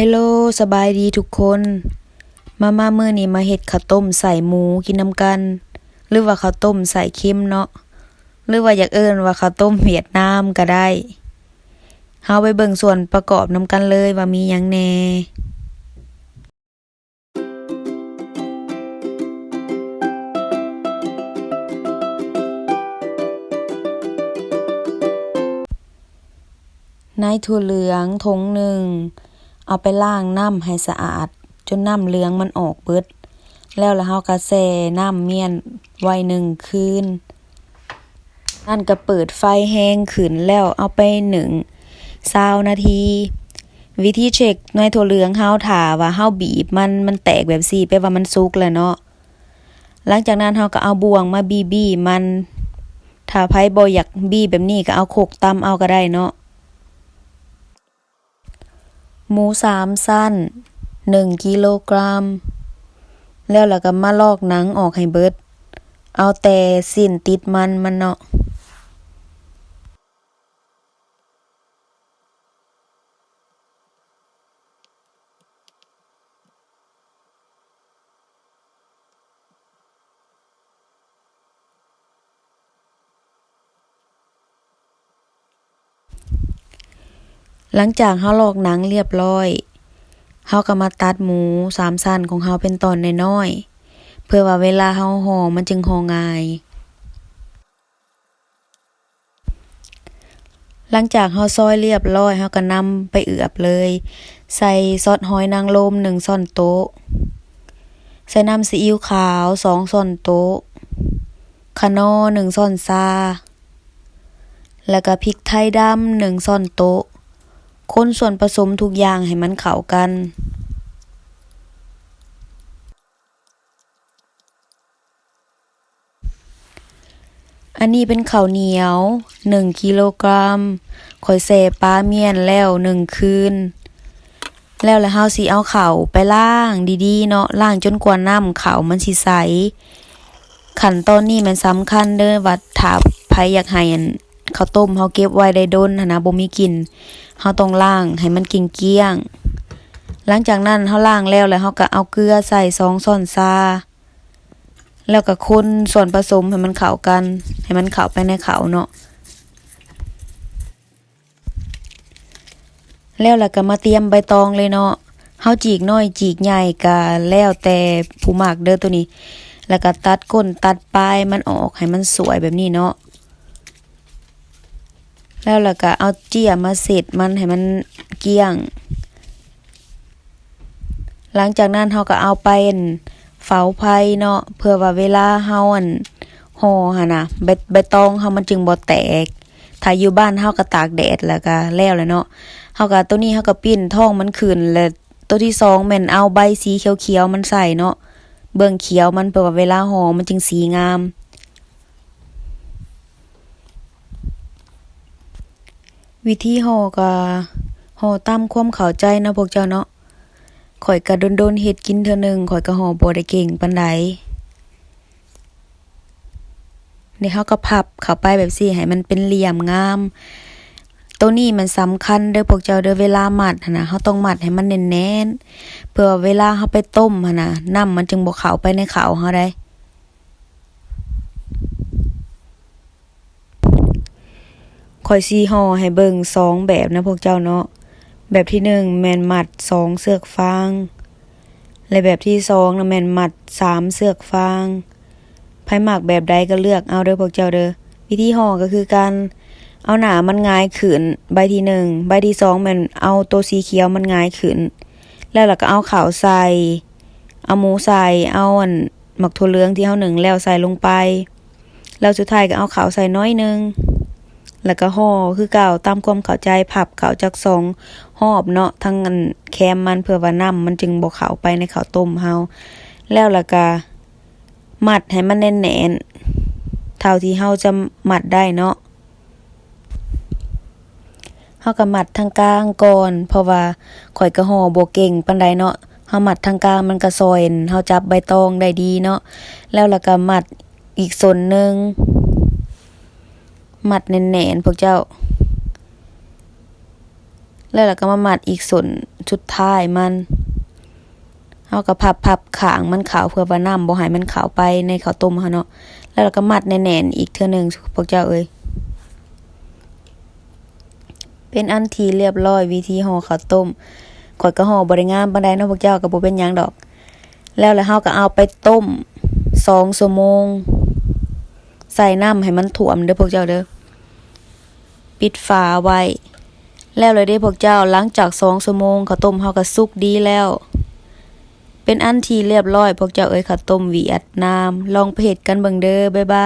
ฮลโลสบายดีทุกคน มามาเมื้อนี้มาเฮ็ดข้าวต้มใส่หมูกินน้ำกัน หรือว่าข้าวต้มใส่เค็มเนาะหรือว่าอยากเอิ้นว่าข้าวต้มเวียดนามก็ได้เฮาไปเบิ่งส่วนประกอบน้ำกันเลยว่ามีหยังแหน่นายถั่วเหลืองทงหนึ่ง เอาไปล้างน้ำให้สะอาด จนน้ำเหลืองมันออกเบิด แล้วแล้วเฮาก็แช่น้ำเมียนไว้หนึ่งคืนนั่นก็เปิดไฟแห้งขึ้นแล้วเอาไปหนึ่ง20นาที วิธีเช็คนายถั่วเหลืองเฮาถาว่าเฮาบีบมันมันแตกแบบซี่แปลว่ามันสุกแล้วเนาะหลังจากนั้นเฮาก็เอาบ่วงมาบี้ๆมันถ้าไผบ่อยากบี้แบบนี้ก็เอาโขกตำเอาก็ได้เนาะ หมูสามสั้นหนึ่งกิโลกรัม แล้วแล้วก็มาลอกหนังออกให้เบิด เอาแต่สิ้นติดมันมันเนาะ หลังจากเฮาลอกหนังเรียบร้อยเฮาก็มาตัดหมูสามสั้นของเฮาเป็นตอนน้อยๆเพื่อว่าเวลาเฮาห่อมันจึงห่อง่าย หลังจากเฮาซอยเรียบร้อยเฮาก็นำไปเอือบเลย ใส่ซอสหอยนางรม1ช้อนโต๊ะ ใส่น้ำซีอิ๊วขาว2ช้อนโต๊ะคะนอ1ช้อนชาแล้วก็พริกไทยดำ1ช้อนโต๊ะ คนส่วนผสมทุกอย่างให้มันเข้ากัน อันนี้เป็นข้าวเหนียวหนึ่งกิโลกรัมข่อยแส่ปลาเมียนแล้วหนึ่งคืน แล้วแล้วเฮาสิเอาข้าวไปล้างดีๆ เนาะล้างจนกว่าน้ำข้าวมันสิใส ขั้นตอนนี้มันสำคัญเด้อว่าถ้าไผอยากให้อัน ข้าวต้มเฮาเก็บไว้ได้ดนนะบ่มีกลิ่นเฮาต้องล้างให้มันเกลี้ยง หลังจากนั้นเฮาล้างแล้วแล้วเฮาก็เอาเกลือใส่2ช้อนชาแล้วก็คนส่วนผสมให้มันเข้ากัน ให้มันเข้าไปในข้าวเนาะแล้วล้วก็มาเตรียมใบตองเลยเนาะเฮาจีกน้อยจีกใหญ่ก็แล้วแต่ผู้มักเด้อตัวนี้ แล้วก็ตัดก้นตัดปลายมันออกให้มันสวยแบบนี้เนาะ แล้วล้วก็เอาเจียมาเสร็จมันให้มันเกลี้ยง หลังจากนั้นเฮาก็เอาไปอั่นเฝ้าไผเนาะเพื่อว่าเวลาเฮาอันห่อหั่นน่ะใบใบตองเฮามันจึงบ่แตก ถ้าอยู่บ้านเฮาก็ตากแดดแล้วก็แล้วแหละเนาะเฮาก็ตัวนี้เฮาก็ปิ้นท้องมันขึ้นแล้วตัวที่สองแม่นเอาใบสีเขียวๆมันใส่เนาะเบื้องเขียวมันเพื่อว่าเวลาห่อมันจึงสีงาม วิธีห่อก็ห่อตามความเข้าใจนะพวกเจ้าเนาะข่อยก็โดนๆเฮ็ดกินเทื่อหนึงข่อยก็ห่อบ่ได้เก่งปานใดนี่เฮาก็พับเข้าไปแบบซี่ให้มันเป็นเหลี่ยมงาม ตัวนี้มันสำคัญเด้อพวกเจ้าเด้อเวลามัดหั่นน่ะเฮาต้องมัดให้มันแน่นๆเพื่อเวลาเฮาไปต้มหั่นน่ะน้ำมันจึงบ่เข้าไปในข้าวเฮาได้ ข่อยสิห่อให้เบิ่งสองแบบนะพวกเจ้าเนาะ แบบที่หนึ่งแมนมัดสองเสือกฟาง และแบบที่สองนะแมนมัดสามเสือกฟางไผมักแบบใดก็เลือกเอาเด้อพวกเจ้าเด้อ วิธีห่อก็คือการเอาหนามันงายขึ้นใบที่หนึ่งใบที่สองแมนเอาตัวสีเขียวมันงายขึ้นแล้วเราก็เอาขาวใส่ เอาหมูใส่ เอาอันหมักถั่วเหลืองที่เฮาหนึ่งแล้วใส่ลงไป แล้วสุดท้ายก็เอาขาวใส่น้อยหนึง แล้วก็ห่อคือเก่าตามความเข้าใจพับเขาจักสองหอบเนาะทั้งอันแคมมันเพื่อว่าน้ำมันจึงบ่เขาไปในข้าวต้มเฮาแล้วล้วก็มัดให้มันแน่นๆเท่าที่เฮาจะมัดได้เนาะเฮาก็มัดทางกลางก่อน เพราะว่าข่อยก็ห่อบ่เก่งปานใดเนาะเฮามัดทางกลางมันก็ซอยเฮาจับใบตองได้ดีเนาะแล้วล้วก็มัดอีกส่วนหนึ่ง มัดแน่นๆพวกเจ้า แล้วเราก็มามัดอีกส่วนสุดท้ายมันเฮาก็พับพับขางมันขาวเพื่อว่าน้ำบ่ให้มันขาวไปในข้าวต้มเฮาเนาะแล้วเราก็มัดแน่นๆอีกเทื่อหนึงพวกเจ้าเอ้ยเป็นอันทีเรียบร้อยวิธีห่อข้าวต้มข่อยก็ห่อบ่ได้งามปานใดเนาะพวกเจ้าก็บ่เป็นยังดอก แล้วแล้วเฮาก็เอาไปต้ม2ชั่วโมง ใส่น้ำให้มันท่วมเด้อพวกเจ้าเด้อ ปิดฝาไว้ แล้วเลยได้พวกเจ้าหลังจากสองชั่วโมงข้าวต้มเฮาก็สุกดีแล้ว เป็นอันทีเรียบร้อยพวกเจ้าเอ้ยข้าวต้มเวียดนาม ลองไปเฮ็ดกันเบิ่งเด้อบ๊ายบาย